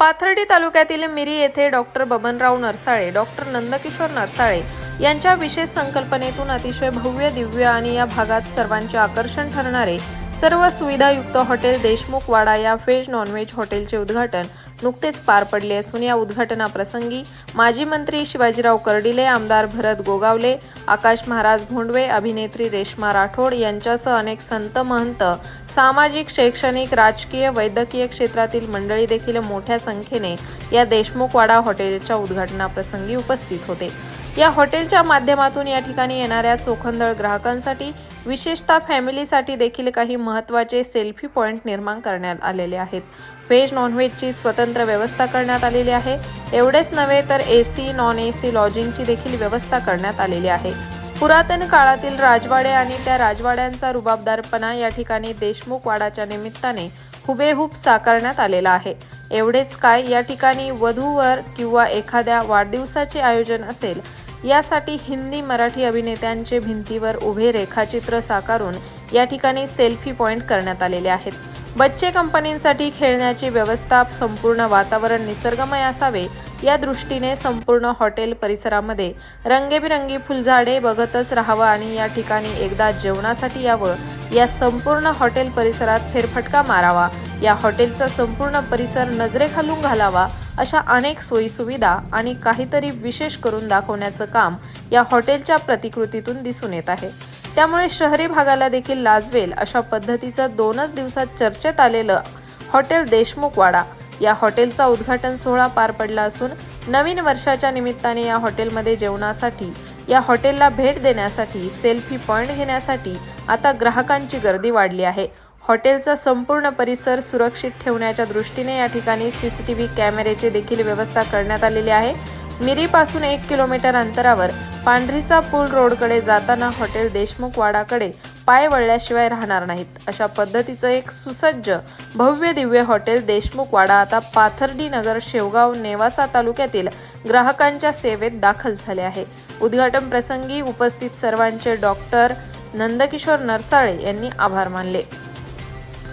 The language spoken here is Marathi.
पाथर्डी तालुक्यातील मिरी येथे डॉक्टर बबनराव नरसाळे डॉक्टर नंदकिशोर नरसाळे यांच्या विशेष संकल्पनेतून अतिशय भव्य दिव्य आणि या भागात सर्वांचे आकर्षण ठरणारे सर्व सुविधायुक्त हॉटेल देशमुख वाडा या व्हेज नॉनव्हेज हॉटेलचे उद्घाटन नुकतेच पार पडले असून या उद्घाटनाप्रसंगी माजी मंत्री शिवाजीराव कर्डिले आमदार भरत गोगावले आकाश महाराज भोंडवे अभिनेत्री रेश्मा राठोड यांच्यासह अनेक संत महंत सामाजिक शैक्षणिक राजकीय वैद्यकीय क्षेत्रातील मंडळी देखील मोठ्या संख्येने या देशमुख वाडा हॉटेलच्या उद्घाटनाप्रसंगी उपस्थित होते. या हॉटेलच्या माध्यमातून या ठिकाणी येणाऱ्या चोखंदळ ग्राहकांसाठी विशेषतः फॅमिलीसाठी देखील काही महत्त्वाचे सेल्फी पॉईंट निर्माण करण्यात आलेले आहेत. व्हेज नॉनव्हेजची स्वतंत्र व्यवस्था करण्यात आलेली आहे. एवढेच नव्हे तर A C non A C लॉजिंगची देखील व्यवस्था करण्यात आलेली आहे. पुरातन काळातील राजवाडे आणि त्या राजवाड्यांचा रुबाबदारपणा या ठिकाणी देशमुख वाडाच्या निमित्ताने हुबेहूब साकारण्यात आलेला आहे. एवढेच काय या ठिकाणी वधूवर किंवा एखाद्या वाढदिवसाचे आयोजन असेल यासाठी हिंदी मराठी अभिनेत्यांचे भिंतीवर उभे रेखाचित्र साकारून या ठिकाणी सेल्फी पॉइंट करण्यात आलेले आहेत. बच्चे कंपनींसाठी खेळण्याची व्यवस्था संपूर्ण वातावरण निसर्गमय असावे या दृष्टीने संपूर्ण हॉटेल परिसरामध्ये रंगेबिरंगी फुलझाडे बघतच राहावं आणि या ठिकाणी एकदा जेवणासाठी यावं या संपूर्ण हॉटेल परिसरात फेरफटका मारावा या हॉटेलचा संपूर्ण परिसर नजरेखालून घालावा अशा अनेक सोयीसुविधा आणि काहीतरी विशेष करून दाखवण्याचं काम या हॉटेलच्या प्रतिकृतीतून दिसून येत आहे. त्यामुळे शहरी भागाला देखील लाजवेल अशा पद्धतीचं दोनच दिवसात चर्चेत आलेलं हॉटेल देशमुख वाडा या हॉटेलचा उद्घाटन सोहळा पार पडला असून नवीन वर्षाच्या निमित्ताने या हॉटेलमध्ये जेवणासाठी या हॉटेलला भेट देण्यासाठी सेल्फी पॉईंट घेण्यासाठी आता ग्राहकांची गर्दी वाढली आहे. हॉटेलचा संपूर्ण परिसर सुरक्षित ठेवण्याच्या दृष्टीने या ठिकाणी सीसीटीव्ही कॅमेरेची देखील व्यवस्था करण्यात आलेली आहे. मिरीपासून एक किलोमीटर अंतरावर पांढरीचा पूल रोडकडे जाताना हॉटेल देशमुख वाडाकडे पाय वळल्याशिवाय राहणार नाहीत. अशा पद्धतीचं एक सुसज्ज भव्य दिव्य हॉटेल देशमुख वाडा आता पाथर्डी नगर शेवगाव नेवासा तालुक्यातील ग्राहकांच्या सेवेत दाखल झाले आहे. उद्घाटन प्रसंगी उपस्थित सर्वांचे डॉक्टर नंदकिशोर नरसाळे यांनी आभार मानले.